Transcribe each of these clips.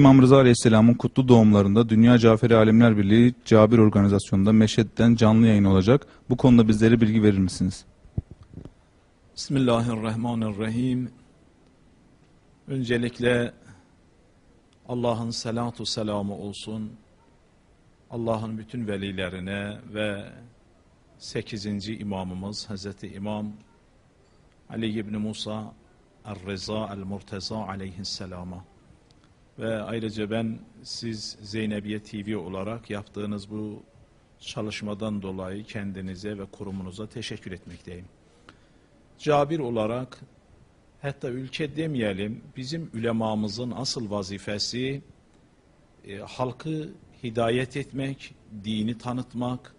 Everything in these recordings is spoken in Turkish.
İmam Rıza Aleyhisselam'ın kutlu doğumlarında Dünya Caferi Alemler Birliği Cabir Organizasyonu'nda Meşhed'den canlı yayın olacak. Bu konuda bizlere bilgi verir misiniz? Bismillahirrahmanirrahim. Öncelikle Allah'ın selatu selamı olsun. Allah'ın bütün velilerine ve 8. imamımız Hazreti İmam Ali ibn Musa Er-Rıza El-Murteza aleyhisselama. Ve ayrıca ben siz Zeynebiye TV olarak yaptığınız bu çalışmadan dolayı kendinize ve kurumunuza teşekkür etmekteyim. Cabir olarak hatta ülke demeyelim bizim ulemamızın asıl vazifesi e, halkı hidayet etmek, dini tanıtmak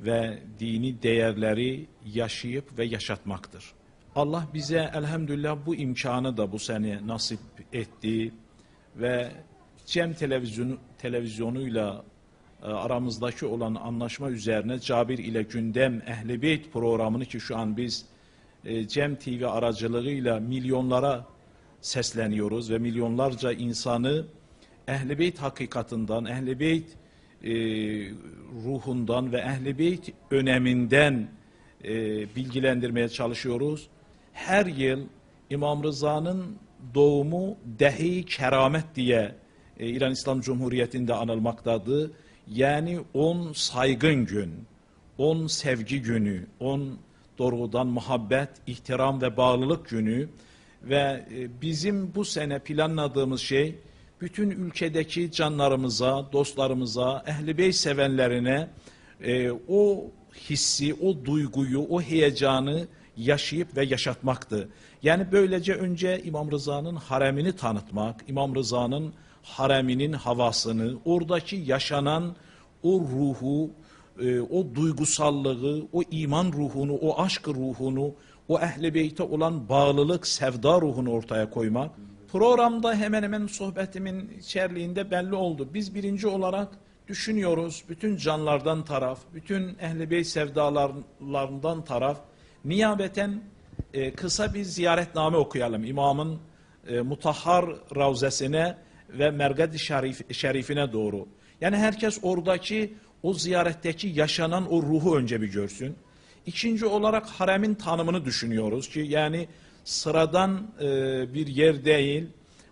ve dini değerleri yaşayıp ve yaşatmaktır. Allah bize elhamdülillah bu imkanı da bu sene nasip etti ve Cem televizyonu televizyonuyla e, aramızdaki olan anlaşma üzerine Cabir ile Gündem Ehli Beyt programını ki şu an biz e, Cem TV aracılığıyla milyonlara sesleniyoruz ve milyonlarca insanı Ehl-i Beyt hakikatından, Ehl-i Beyt e, ruhundan ve Ehl-i Beyt öneminden e, bilgilendirmeye çalışıyoruz. Her yıl İmam Rıza'nın doğumu dehi keramet diye e, İran İslam Cumhuriyeti'nde anılmaktadır. Yani on saygın gün, on sevgi günü, on doğrudan muhabbet, ihtiram ve bağlılık günü ve e, bizim bu sene planladığımız şey bütün ülkedeki canlarımıza, dostlarımıza, ehli beyt sevenlerine e, o hissi, o duyguyu, o heyecanı yaşayıp ve yaşatmaktı. Yani böylece önce İmam Rıza'nın haremini tanıtmak, İmam Rıza'nın hareminin havasını, oradaki yaşanan o ruhu, e, o duygusallığı, o iman ruhunu, o aşk ruhunu, o ehli beyte olan bağlılık, sevda ruhunu ortaya koymak. Programda hemen hemen sohbetimin içerliğinde belli oldu. Biz birinci olarak düşünüyoruz, bütün canlardan taraf, bütün ehli beyt sevdalarından taraf, niyabeten e, kısa bir ziyaretname okuyalım. İmamın e, Mutahhar Ravzesine ve Mergad-i Şerif, Şerifine doğru. Yani herkes oradaki o ziyaretteki yaşanan o ruhu önce bir görsün. İkinci olarak haremin tanımını düşünüyoruz ki yani sıradan e, bir yer değil.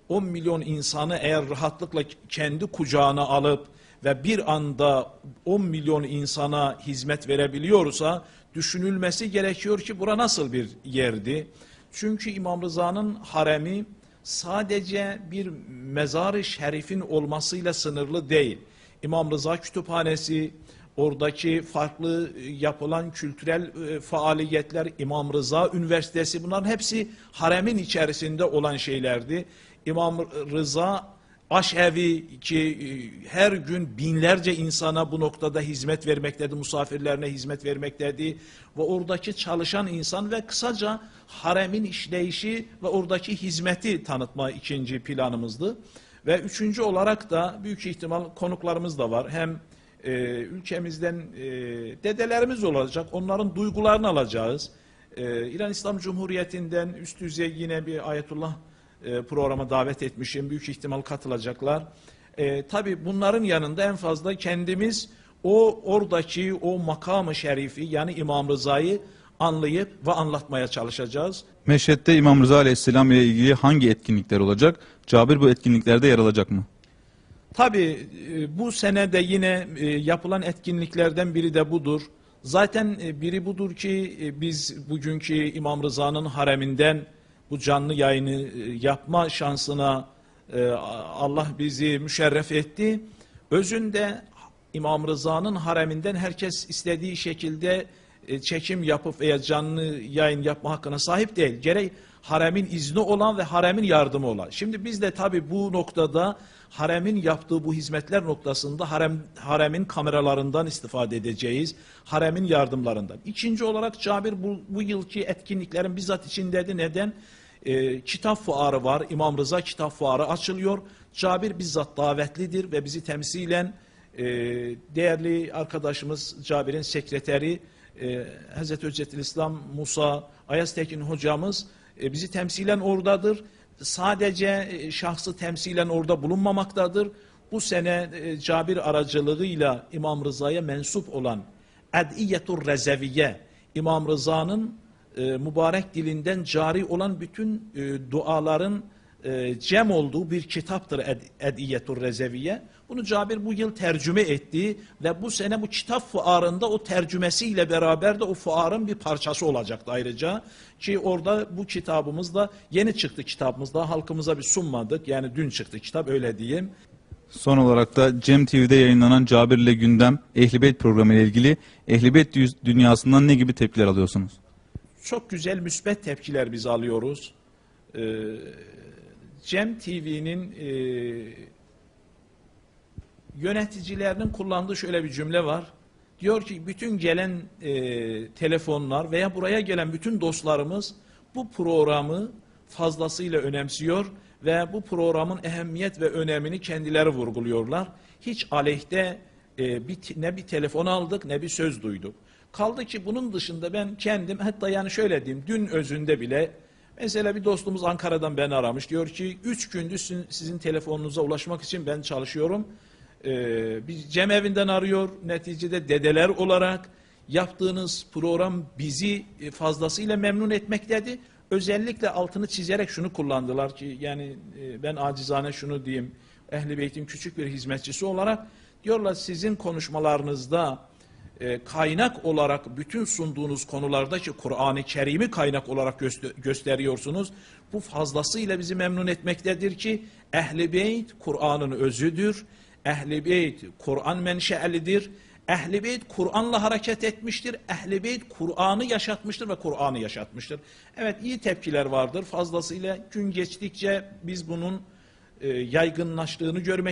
10 milyon insanı eğer rahatlıkla kendi kucağına alıp ve bir anda 10 milyon insana hizmet verebiliyorsa düşünülmesi gerekiyor ki bura nasıl bir yerdi? Çünkü İmam Rıza'nın haremi sadece bir mezar-ı şerifin olmasıyla sınırlı değil. İmam Rıza Kütüphanesi, oradaki farklı yapılan kültürel e, faaliyetler, İmam Rıza Üniversitesi bunların hepsi haremin içerisinde olan şeylerdi. İmam Rıza Aşevi ki e, her gün binlerce insana bu noktada hizmet vermektedir, misafirlerine hizmet vermektedir ve oradaki çalışan insan ve kısaca haremin işleyişi ve oradaki hizmeti tanıtma ikinci planımızdı. Ve üçüncü olarak da büyük ihtimal konuklarımız da var. Hem e, ülkemizden e, dedelerimiz olacak, onların duygularını alacağız. E, İran İslam Cumhuriyeti'nden üst düzey yine bir ayetullah e, programa davet etmişim. Büyük ihtimal katılacaklar. E, Tabi bunların yanında en fazla kendimiz o oradaki o makamı şerifi yani İmam Rıza'yı anlayıp ve anlatmaya çalışacağız. Meşhed'de İmam Rıza Aleyhisselam ile ilgili hangi etkinlikler olacak? Cabir bu etkinliklerde yer alacak mı? Tabi bu sene de yine e, yapılan etkinliklerden biri de budur. Zaten e, biri budur ki e, biz bugünkü İmam Rıza'nın hareminden bu canlı yayını yapma şansına Allah bizi müşerref etti. Özünde İmam Rıza'nın hareminden herkes istediği şekilde çekim yapıp veya canlı yayın yapma hakkına sahip değil. Gerek haremin izni olan ve haremin yardımı olan. Şimdi biz de tabi bu noktada haremin yaptığı bu hizmetler noktasında harem, haremin kameralarından istifade edeceğiz. Haremin yardımlarından. İkinci olarak Cabir bu, bu yılki etkinliklerin bizzat içindeydi. Neden? Ee, kitap fuarı var. İmam Rıza kitap fuarı açılıyor. Cabir bizzat davetlidir ve bizi temsilen e, değerli arkadaşımız Cabir'in sekreteri e, Hazreti Hüccetül İslam Musa Ayaz Tekin hocamız e, bizi temsilen oradadır. sadece e, şahsı temsilen orada bulunmamaktadır. Bu sene e, Cabir aracılığıyla İmam Rıza'ya mensup olan Ediyetur Rezeviye, İmam Rıza'nın e, mübarek dilinden cari olan bütün e, duaların e, cem olduğu bir kitaptır Ed, Ediyetur Rezeviye. Bunu Cabir bu yıl tercüme etti ve bu sene bu kitap fuarında o tercümesiyle beraber de o fuarın bir parçası olacaktı ayrıca. Ki orada bu kitabımızda yeni çıktı kitabımızda halkımıza bir sunmadık. Yani dün çıktı kitap öyle diyeyim. Son olarak da Cem TV'de yayınlanan Cabir ile Gündem Ehli Beyt programı ile ilgili Ehli Beyt dü- dünyasından ne gibi tepkiler alıyorsunuz? Çok güzel müsbet tepkiler biz alıyoruz. Ee, Cem TV'nin e, yöneticilerinin kullandığı şöyle bir cümle var. Diyor ki bütün gelen e, telefonlar veya buraya gelen bütün dostlarımız bu programı fazlasıyla önemsiyor ve bu programın ehemmiyet ve önemini kendileri vurguluyorlar. Hiç aleyhte e, bir, ne bir telefon aldık ne bir söz duyduk. Kaldı ki bunun dışında ben kendim hatta yani şöyle diyeyim dün özünde bile mesela bir dostumuz Ankara'dan beni aramış. Diyor ki 3 gündür sizin, telefonunuza ulaşmak için ben çalışıyorum. Ee, biz Cem evinden arıyor. Neticede dedeler olarak yaptığınız program bizi e, fazlasıyla memnun etmektedir. Özellikle altını çizerek şunu kullandılar ki yani e, ben acizane şunu diyeyim. Ehli Beyt'in küçük bir hizmetçisi olarak diyorlar sizin konuşmalarınızda e, kaynak olarak bütün sunduğunuz konulardaki Kur'an-ı Kerim'i kaynak olarak göster- gösteriyorsunuz. Bu fazlasıyla bizi memnun etmektedir ki Ehli Beyt Kur'an'ın özüdür. Ehli Beyt Kur'an menşelidir. Ehli Beyt Kur'an'la hareket etmiştir. Ehli Beyt Kur'an'ı yaşatmıştır ve Kur'an'ı yaşatmıştır. Evet iyi tepkiler vardır. Fazlasıyla gün geçtikçe biz bunun e, yaygınlaştığını görmek